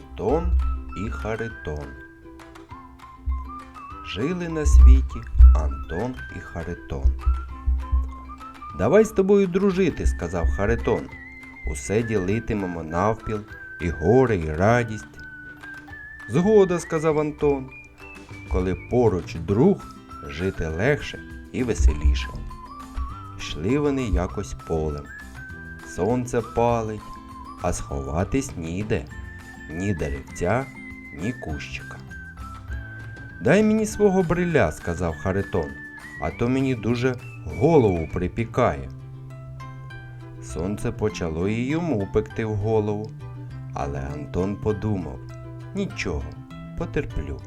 Антон і Харитон. Жили на світі Антон і Харитон. Давай з тобою дружити, сказав Харитон. Усе ділитимемо навпіл, і горе, і радість. Згода, сказав Антон. Коли поруч друг, жити легше і веселіше. Йшли вони якось полем. Сонце палить, а сховатись ніде, ні деревця, ні кущика. Дай мені свого бриля, сказав Харитон, а то мені дуже голову припікає. Сонце почало і йому пекти в голову, але Антон подумав нічого, потерплю,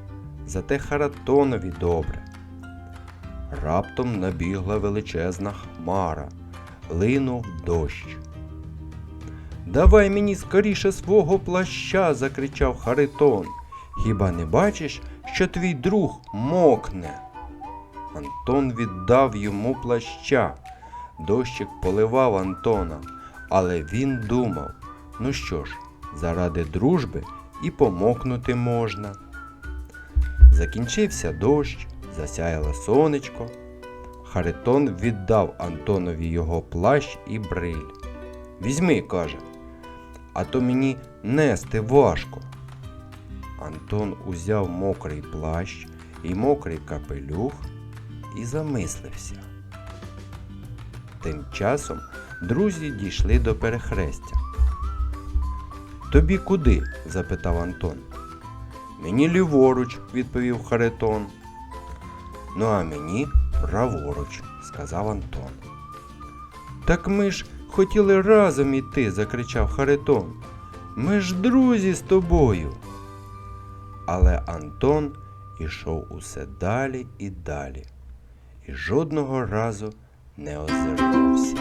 зате Харатонові добре. Раптом набігла величезна хмара, линув дощ. Давай мені скоріше свого плаща, закричав Харитон. Хіба не бачиш, що твій друг мокне? Антон віддав йому плаща. Дощик поливав Антона, але він думав: ну що ж, заради дружби і помокнути можна. Закінчився дощ, засяяло сонечко. Харитон віддав Антонові його плащ і бриль. Візьми, каже, а то мені нести важко. Антон узяв мокрий плащ і мокрий капелюх і замислився. Тим часом друзі дійшли до перехрестя. Тобі куди? запитав Антон. Мені ліворуч, відповів Харитон. Ну, а мені праворуч, сказав Антон. Так ми ж хотіли разом іти, закричав Харитон. Ми ж друзі з тобою. Але Антон ішов усе далі і далі, і жодного разу не озирнувся.